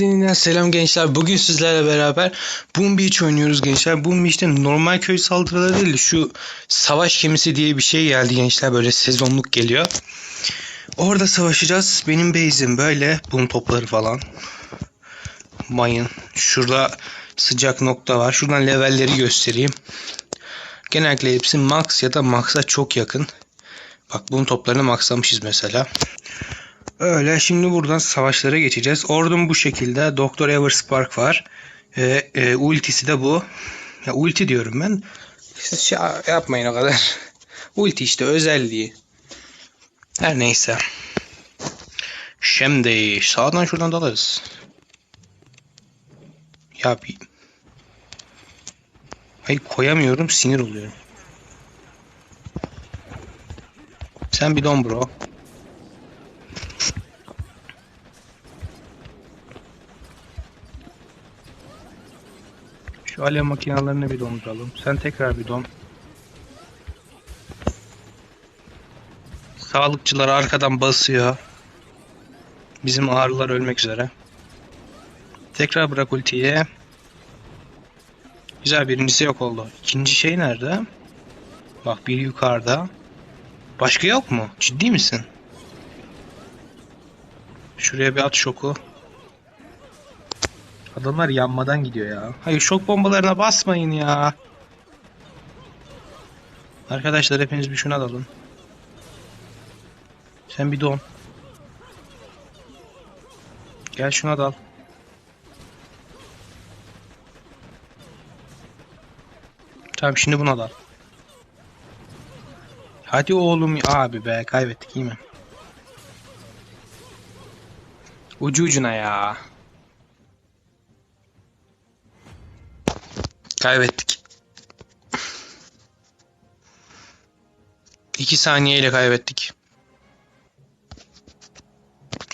Yeniden selam gençler. Bugün sizlerle beraber Boom Beach oynuyoruz gençler. Boom Beach'te normal köy saldırıları değil de şu savaş gemisi diye bir şey geldi gençler. Böyle sezonluk geliyor. Orada savaşacağız. Benim base'im böyle. Boom topları falan. Mayın. Şurada sıcak nokta var. Şuradan levelleri göstereyim. Genellikle hepsi max ya da max'a çok yakın. Bak boom toplarını maxlamışız mesela. Öyle şimdi buradan savaşlara geçeceğiz. Ordum bu şekilde. Doktor Everspark var. Ee, e, ultisi de bu. Ya ulti diyorum ben. Şey yapmayın o kadar. Ulti işte özelliği. Her neyse. Şimdi sağdan şuradan dalarız. Ya bir... Hayır koyamıyorum sinir oluyorum. Sen bir don bro. Şu alev makinalarını bir donduralım. Sen tekrar bir don. Sağlıkçılar arkadan basıyor. Bizim ağrılar ölmek üzere. Tekrar bırak ultiyi. Güzel birincisi yok oldu. İkinci şey nerede? Bak biri yukarıda. Başka yok mu? Ciddi misin? Şuraya bir at şoku. Adamlar yanmadan gidiyor ya. Hayır şok bombalarına basmayın ya. Arkadaşlar hepiniz bir şuna dalın. Sen bir don. Gel şuna dal. Tamam şimdi buna dal. Hadi oğlum abi be kaybettik iyi mi? Ucu ucuna ya. Kaybettik. 2 saniyeyle kaybettik.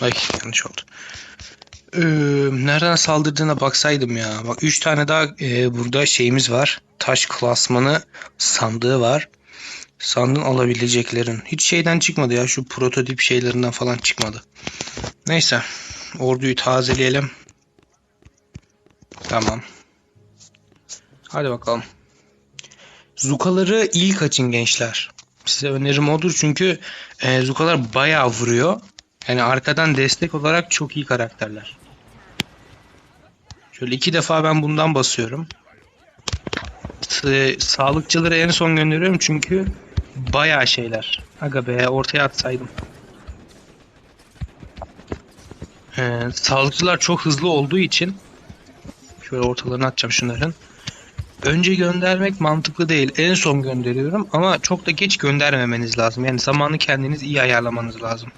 Ay yanlış oldu. Ee, nereden saldırdığına baksaydım ya. Bak 3 tane daha e, burada şeyimiz var. Taş klasmanı sandığı var. Sandığın alabileceklerin. Hiç şeyden çıkmadı ya. Şu prototip şeylerinden falan çıkmadı. Neyse. Orduyu tazeleyelim. Tamam. Hadi bakalım. Zukaları ilk açın gençler. Size önerim odur çünkü e, Zukalar bayağı vuruyor. Yani arkadan destek olarak çok iyi karakterler. Şöyle iki defa ben bundan basıyorum. Sağlıkçıları en son gönderiyorum çünkü bayağı şeyler. Aga be ortaya atsaydım. Ee, sağlıkçılar çok hızlı olduğu için şöyle ortalarına atacağım şunların. Önce göndermek mantıklı değil. En son gönderiyorum ama çok da geç göndermemeniz lazım. Yani zamanı kendiniz iyi ayarlamanız lazım.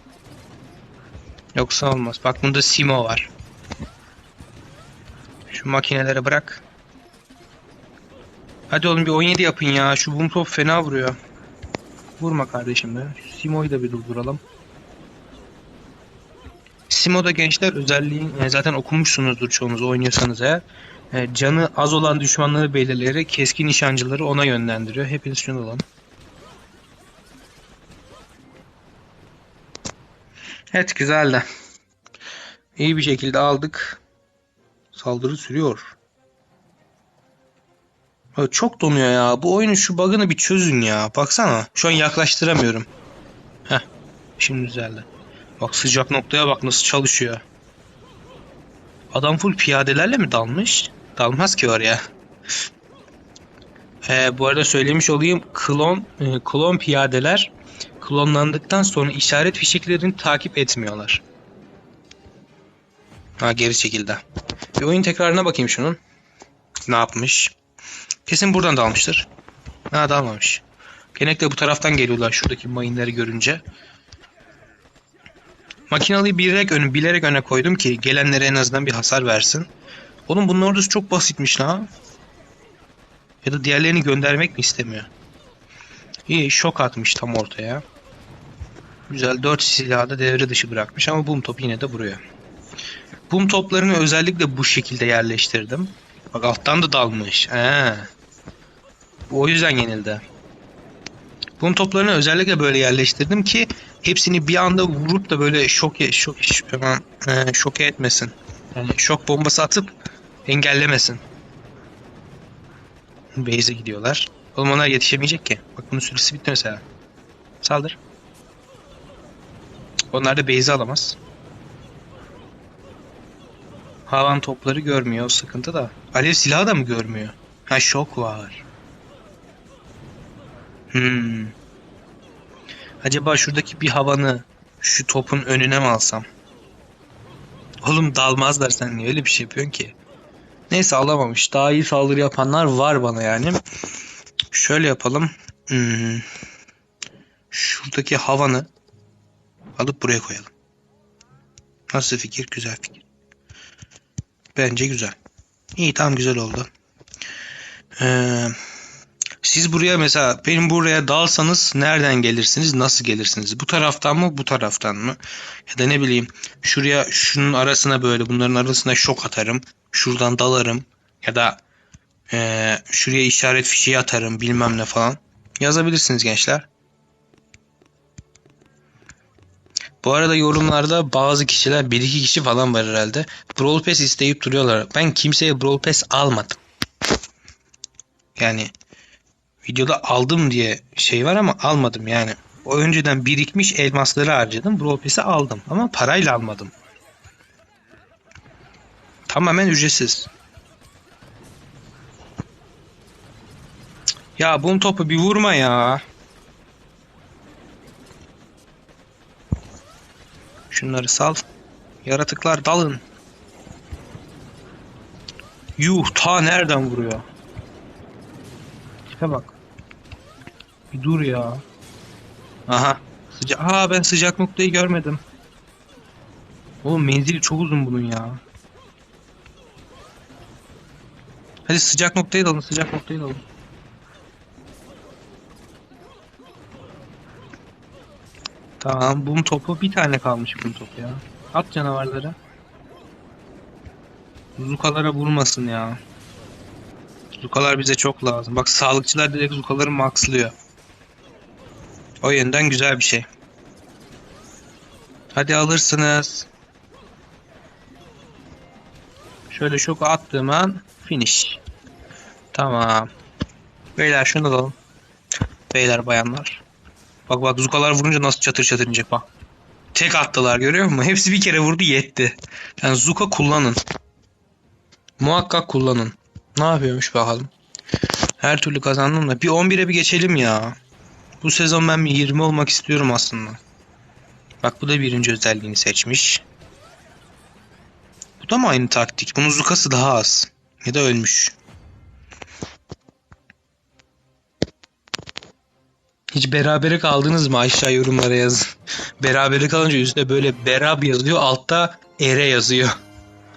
Yoksa olmaz. Bak bunda Simo var. Şu makinelere bırak. Hadi oğlum bir 17 yapın ya. Şu boom top fena vuruyor. Vurma kardeşim be. Şu Simo'yu da bir durduralım. Simo'da gençler özelliğin yani zaten okumuşsunuzdur çoğunuz oynuyorsanız eğer. E, canı az olan düşmanları belirleyerek keskin nişancıları ona yönlendiriyor. Hepiniz şunu alalım. Evet güzel de. İyi bir şekilde aldık. Saldırı sürüyor. Çok donuyor ya. Bu oyunun şu bug'ını bir çözün ya. Baksana. Şu an yaklaştıramıyorum. Heh. Şimdi düzeldi. Bak sıcak noktaya bak nasıl çalışıyor. Adam full piyadelerle mi dalmış? Dalmaz ki oraya. Ee, bu arada söylemiş olayım. Klon, e, klon piyadeler klonlandıktan sonra işaret fişeklerini takip etmiyorlar. Ha geri çekildi. Bir oyun tekrarına bakayım şunun. Ne yapmış? Kesin buradan dalmıştır. Ha dalmamış. Genellikle bu taraftan geliyorlar şuradaki mayınları görünce. Makinalıyı bilerek, önü, bilerek öne koydum ki gelenlere en azından bir hasar versin. Oğlum bunun ordusu çok basitmiş la. Ya da diğerlerini göndermek mi istemiyor? İyi şok atmış tam ortaya. Güzel 4 silahı da devre dışı bırakmış ama boom top yine de vuruyor. Boom toplarını özellikle bu şekilde yerleştirdim. Bak alttan da dalmış. He. O yüzden yenildi. Boom toplarını özellikle böyle yerleştirdim ki hepsini bir anda vurup da böyle şok şok şok, şok etmesin. Yani şok bombası atıp engellemesin. Base'e gidiyorlar. Oğlum onlar yetişemeyecek ki. Bak bunun süresi bitti mesela. Saldır. Onlar da base'i alamaz. Havan topları görmüyor o sıkıntı da. Alev silahı da mı görmüyor? Ha şok var. Hmm. Acaba şuradaki bir havanı şu topun önüne mi alsam? Oğlum dalmazlar sen niye öyle bir şey yapıyorsun ki? Neyse alamamış. Daha iyi saldırı yapanlar var bana yani. Şöyle yapalım. Hmm. Şuradaki havanı alıp buraya koyalım. Nasıl fikir? Güzel fikir. Bence güzel. İyi tamam güzel oldu. Ee, siz buraya mesela benim buraya dalsanız nereden gelirsiniz? Nasıl gelirsiniz? Bu taraftan mı? Bu taraftan mı? Ya da ne bileyim şuraya şunun arasına böyle bunların arasına şok atarım. Şuradan dalarım. Ya da ee, şuraya işaret fişeği atarım bilmem ne falan. Yazabilirsiniz gençler. Bu arada yorumlarda bazı kişiler bir iki kişi falan var herhalde. Brawl Pass isteyip duruyorlar. Ben kimseye Brawl Pass almadım. Yani videoda aldım diye şey var ama almadım yani. O önceden birikmiş elmasları harcadım. Brawl Pass'i aldım ama parayla almadım. Tamamen ücretsiz. Ya bunun topu bir vurma ya. Şunları sal. Yaratıklar dalın. Yuh ta nereden vuruyor? Tipe bak. Bir dur ya. Aha. Sıcak. Aa ben sıcak noktayı görmedim. Oğlum menzili çok uzun bunun ya. Hadi sıcak noktayı dalın, sıcak noktayı dalın. Tamam, bum topu bir tane kalmış bum topu ya. At canavarları. Zukalara vurmasın ya. Zukalar bize çok lazım. Bak sağlıkçılar direkt zukaları maxlıyor. O yönden güzel bir şey. Hadi alırsınız. Şöyle şok attığım an finish. Tamam. Beyler şunu alalım. Beyler bayanlar. Bak bak zukalar vurunca nasıl çatır çatır inecek bak. Tek attılar görüyor musun? Hepsi bir kere vurdu yetti. Yani zuka kullanın. Muhakkak kullanın. Ne yapıyormuş bakalım. Her türlü kazandım da. Bir 11'e bir geçelim ya. Bu sezon ben bir 20 olmak istiyorum aslında. Bak bu da birinci özelliğini seçmiş. Bu da mı aynı taktik? Bunun zukası daha az. Ya da ölmüş. Hiç berabere kaldınız mı? Aşağı yorumlara yazın. berabere kalınca üstte böyle berab yazıyor. Altta ere yazıyor.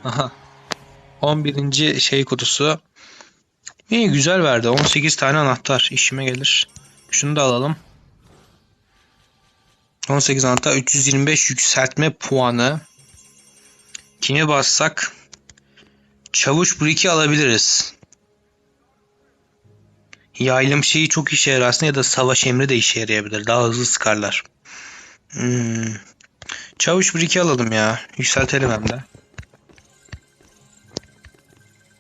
Aha. 11. şey kutusu. İyi güzel verdi. 18 tane anahtar işime gelir. Şunu da alalım. 18 anahtar 325 yükseltme puanı. Kime bassak Çavuş Brick'i alabiliriz. Yaylım şeyi çok işe yarar aslında ya da savaş emri de işe yarayabilir. Daha hızlı sıkarlar. Hmm. Çavuş Brick'i alalım ya. Yükseltelim hem de.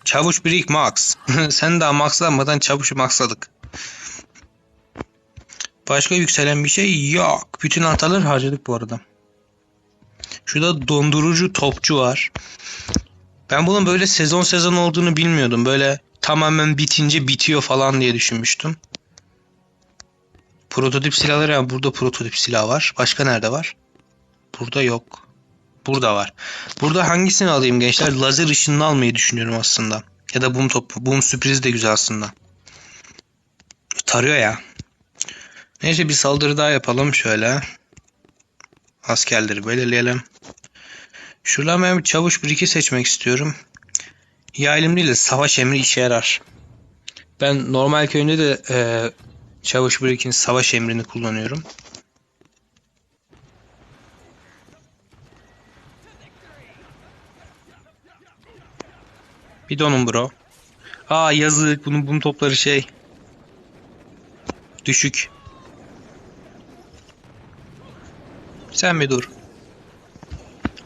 Çavuş Brick Max. Sen daha maxlanmadan çavuşu maxladık. Başka yükselen bir şey yok. Bütün anahtarları harcadık bu arada. Şurada dondurucu topçu var. Ben bunun böyle sezon sezon olduğunu bilmiyordum. Böyle tamamen bitince bitiyor falan diye düşünmüştüm. Prototip silahları yani burada prototip silah var. Başka nerede var? Burada yok. Burada var. Burada hangisini alayım gençler? Lazer ışınını almayı düşünüyorum aslında. Ya da boom topu. Boom sürpriz de güzel aslında. Tarıyor ya. Neyse bir saldırı daha yapalım şöyle. Askerleri belirleyelim. Şuradan ben bir çavuş bir iki seçmek istiyorum. Yaylım değil de savaş emri işe yarar. Ben normal köyünde de e, çavuş bir ikinin savaş emrini kullanıyorum. Bir donun bro. Aa yazık bunun bunun topları şey. Düşük. Sen bir dur.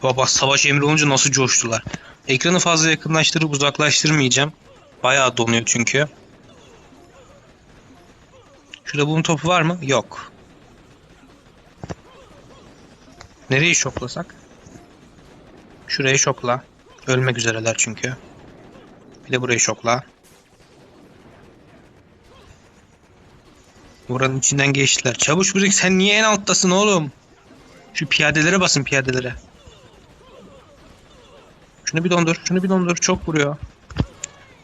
Baba savaş emri olunca nasıl coştular. Ekranı fazla yakınlaştırıp uzaklaştırmayacağım. Bayağı donuyor çünkü. Şurada bunun topu var mı? Yok. Nereyi şoklasak? Şurayı şokla. Ölmek üzereler çünkü. Bir de burayı şokla. Buranın içinden geçtiler. Çavuş Bürük sen niye en alttasın oğlum? Şu piyadelere basın piyadelere. Şunu bir dondur, şunu bir dondur. Çok vuruyor.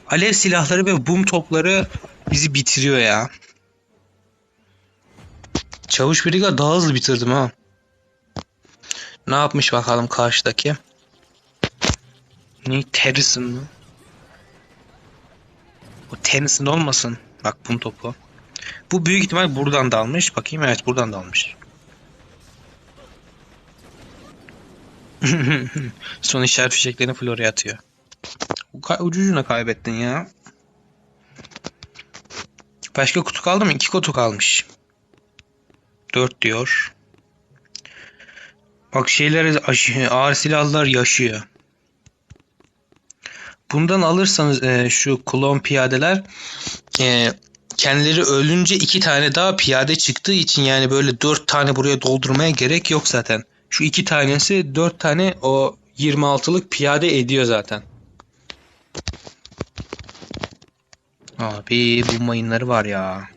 Alev silahları ve bum topları bizi bitiriyor ya. Çavuş Bürük'le daha hızlı bitirdim ha. Ne yapmış bakalım karşıdaki? Ne? Terrison mı? O Tennyson olmasın. Bak bum topu. Bu büyük ihtimal buradan dalmış. Bakayım evet buradan dalmış. Son işaret fişeklerini Flora'ya atıyor. Ucucuna kaybettin ya. Başka kutu kaldı mı? İki kutu kalmış. Dört diyor. Bak şeyler ağır silahlar yaşıyor. Bundan alırsanız e, şu klon piyadeler e, kendileri ölünce iki tane daha piyade çıktığı için yani böyle dört tane buraya doldurmaya gerek yok zaten. Şu iki tanesi dört tane o 26'lık piyade ediyor zaten. Abi bu mayınları var ya.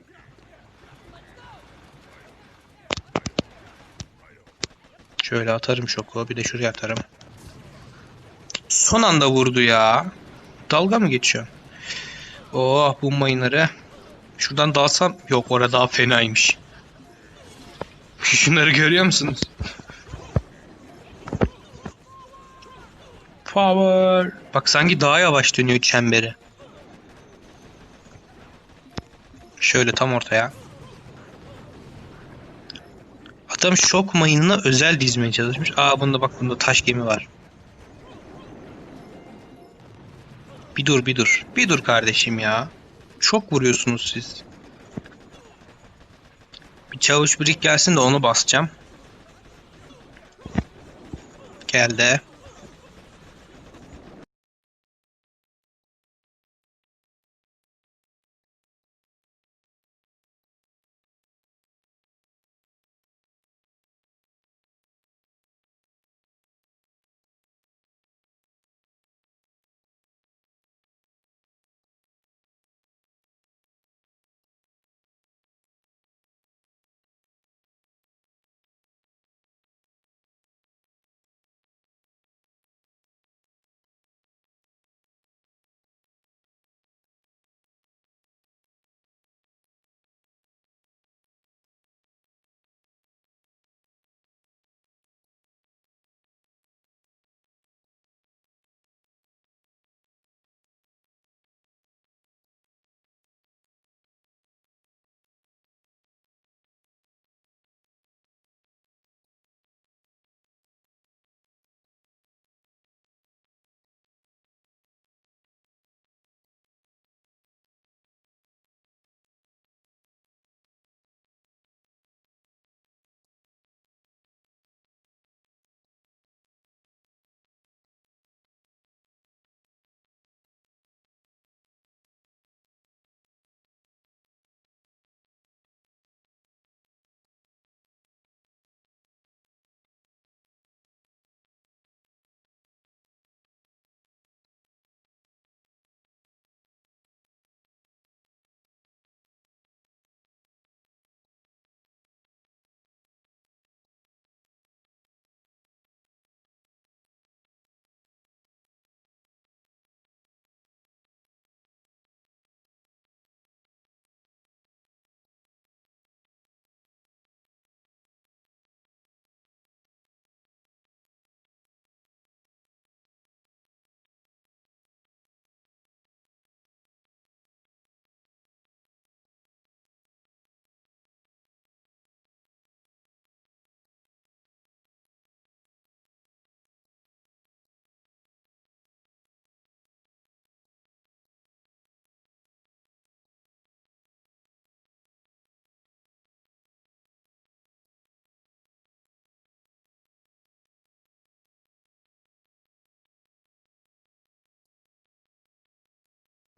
Şöyle atarım şoku bir de şuraya atarım. Son anda vurdu ya. Dalga mı geçiyor? Oh bu mayınları. Şuradan dalsam yok orada daha fenaymış. Şunları görüyor musunuz? Power. Bak sanki daha yavaş dönüyor çemberi. Şöyle tam ortaya. Adam şok mayınına özel dizmeye çalışmış. Aa bunda bak bunda taş gemi var. Bir dur bir dur. Bir dur kardeşim ya. Çok vuruyorsunuz siz. Bir çavuş birik gelsin de onu basacağım. Geldi.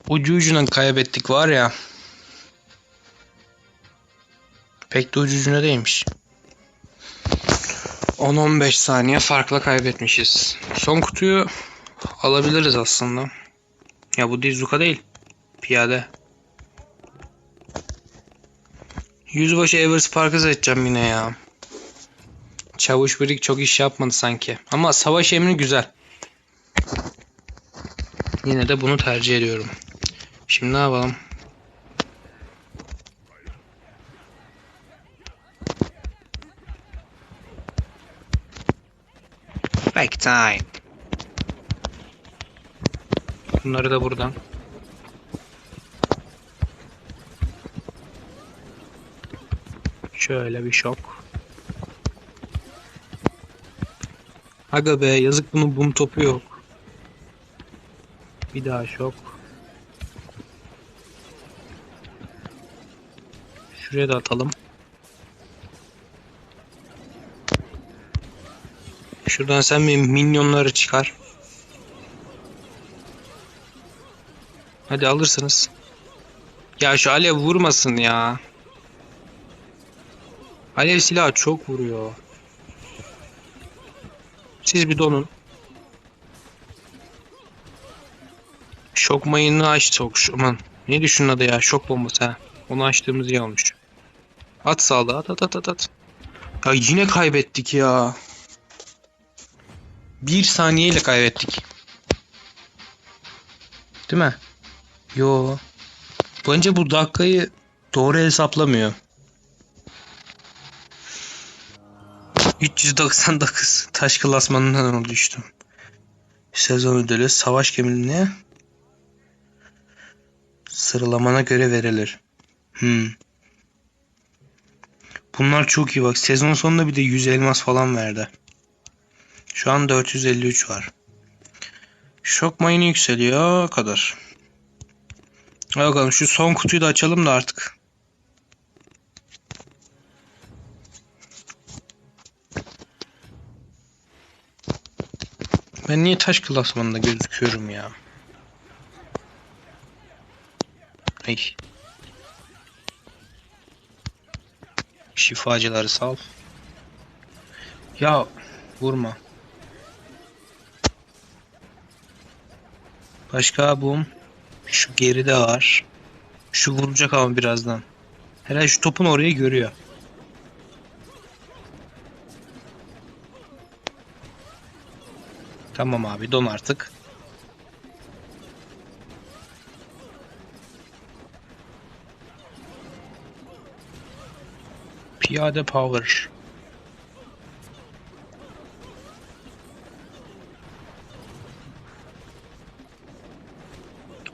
Ucu ucuna kaybettik var ya. Pek de ucu ucuna değilmiş. 10-15 saniye farkla kaybetmişiz. Son kutuyu alabiliriz aslında. Ya bu Dizuka değil. Piyade. Yüzbaşı Evers Park'ı seçeceğim yine ya. Çavuş Birik çok iş yapmadı sanki. Ama savaş emri güzel. Yine de bunu tercih ediyorum. Şimdi ne yapalım? Back time. Bunları da buradan. Şöyle bir şok. Aga be yazık bunun bum topu yok. Bir daha şok. Şuraya da atalım. Şuradan sen benim minyonları çıkar. Hadi alırsınız. Ya şu alev vurmasın ya. Alev silahı çok vuruyor. Siz bir donun. Şok mayını aç çok aman. Ne düşün adı ya? Şok bombası ha. Onu açtığımız iyi olmuş. At sağlığı at at at at. Ya yine kaybettik ya. Bir saniyeyle kaybettik. Değil mi? Yo. Bence bu dakikayı doğru hesaplamıyor. 399 taş klasmanından düştüm. Sezon ödülü savaş gemilerine sıralamana göre verilir. Hmm. Bunlar çok iyi bak. Sezon sonunda bir de 100 elmas falan verdi. Şu an 453 var. Şok mayını yükseliyor. O kadar. Hadi bakalım şu son kutuyu da açalım da artık. Ben niye taş klasmanında gözüküyorum ya? Ay. Şifacıları sal. Ya vurma. Başka bum. Şu geride var. Şu vuracak ama birazdan. Herhalde şu topun oraya görüyor. Tamam abi don artık. Piyade power.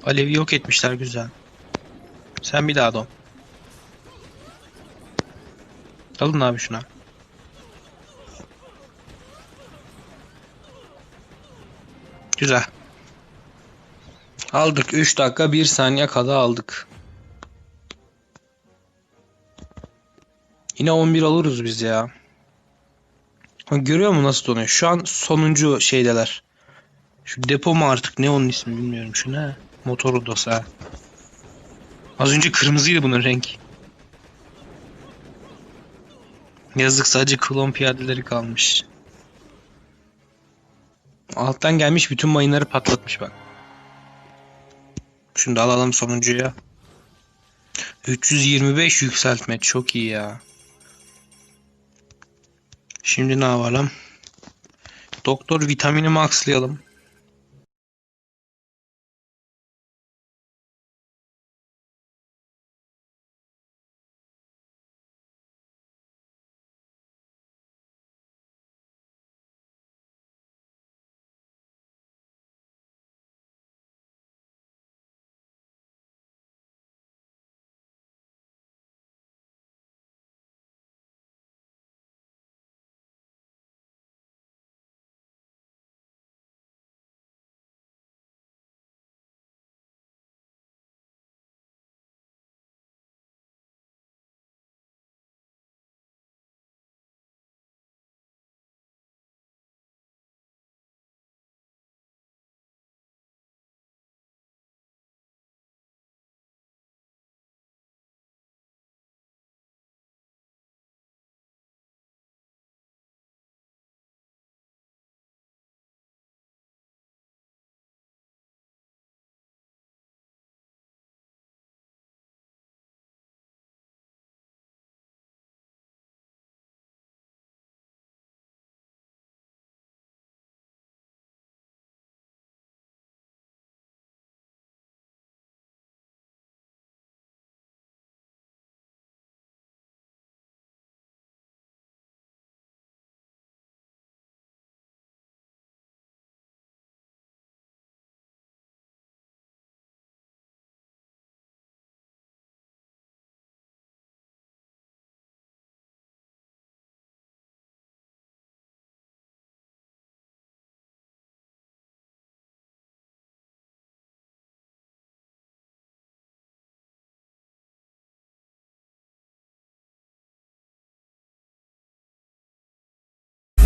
Alevi yok etmişler güzel. Sen bir daha don. Alın abi şuna. Güzel. Aldık 3 dakika 1 saniye kala aldık. Yine 11 alırız biz ya. Görüyor musun nasıl donuyor? Şu an sonuncu şeydeler. Şu depo mu artık ne onun ismi bilmiyorum. Şu ne? Motor odası ha. Az önce kırmızıydı bunun renk. Yazık sadece klon piyadeleri kalmış. Alttan gelmiş bütün mayınları patlatmış bak. Da alalım sonuncuya. 325 yükseltme çok iyi ya. Şimdi ne yapalım? Doktor vitamini maxlayalım.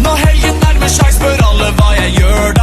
Når helgen nærmer seg, spør alle hva jeg gjør